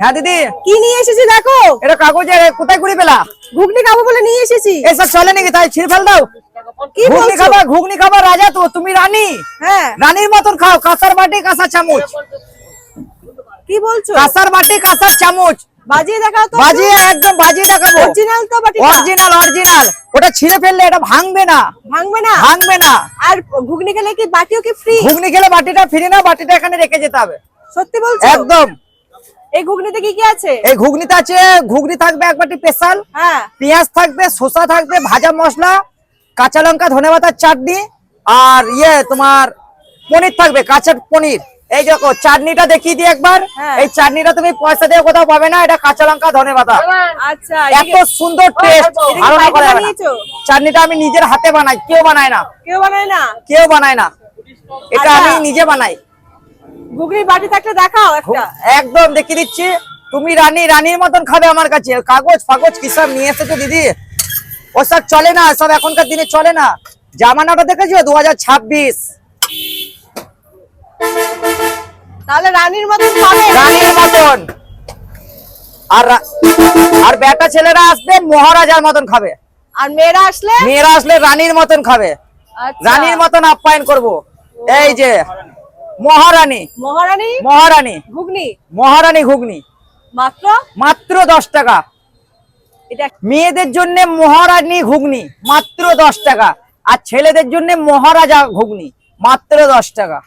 হ্যাঁ দিদি। কি নিয়ে এসেছি দেখো? এটা কাগজে কোথায় কুড়ি পেলা? ঘুগনি খাব বলে নিয়ে এসেছি। এসব চলে নাকি? তাই ছিঁড়ে ফেল দাও। ঘুগনি খাবার ঘুগনি রাজা তো তুমি রানী। হ্যাঁ। রানীর মতন খাও কাঁসার বাটি কাঁসার চামচ। কি বলছো? কাঁসার বাটি কাঁসার চামচ। বাজিয়ে দেখাও তো বাজিয়ে একদম বাজিয়ে দেখাবো। অরিজিনাল তো বাটিটা। অরিজিনাল অরিজিনাল ওটা ছিঁড়ে ফেললে এটা ভাঙবে না। ভাঙবে না? ভাঙবে না। আর ঘুগনি খেলে কি বাটিও কি ফ্রি ঘুগনি খেলে বাটিটা ফিরে না বাটিটা এখানে রেখে যেতে হবে। সত্যি বলছো? একদম। এই ঘুগনিতে কি কি আছে? এই ঘুগনিতে আছে ঘুগনি থাকবে এক বাটি স্পেশাল হ্যাঁ। পেঁয়াজ থাকবে শসা থাকবে ভাজা মশলা কাঁচা লঙ্কা ধনে পাতার চাটনি আর ইয়ে তোমার পনির থাকবে কাঁচা পনির। এই দেখো চাটনিটা দেখিয়ে দিই একবার। হ্যাঁ। এই চাটনিটা তুমি পয়সা দিয়ে কোথাও পাবে না এটা কাঁচা লঙ্কা ধনে পাতা। আচ্ছা এত সুন্দর টেস্ট ধারণা করা? চাটনিটা আমি নিজের হাতে বানাই কেউ বানায় না। কেউ বানায় না? কেউ বানায় না। এটা আচ্ছা। আমি নিজে বানাই। ঘুগনির বাটি থাকলে দেখাও একটা। একদম দেখিয়ে দিচ্ছি। তুমি রানী রানীর মতন খাবে আমার কাছে। কাগজ ফাগজ কি সব নিয়ে এসেছ দিদি? ওসব চলে না সব এখনকার দিনে চলে না। জামানাটা দেখেছ? দু হাজার ছাব্বিশ। তাহলে রানীর মতন খাবে রানীর মতন। আর আর বেটা ছেলেরা আসবে মহারাজার মতন খাবে। আর মেয়েরা আসলে? মেয়েরা আসলে রানীর মতন খাবে। রানীর মতন আপ্যায়ন করব। এই যে মহারানী। মহারানী? মহারানী। ঘুগনি? মহারানী ঘুগনি। মাত্র? মাত্র দশ টাকা। এটা মেয়েদের জন্য মহারানী ঘুগনি মাত্র দশ টাকা। আর ছেলেদের জন্য মহারাজা ঘুগনি মাত্র দশ টাকা।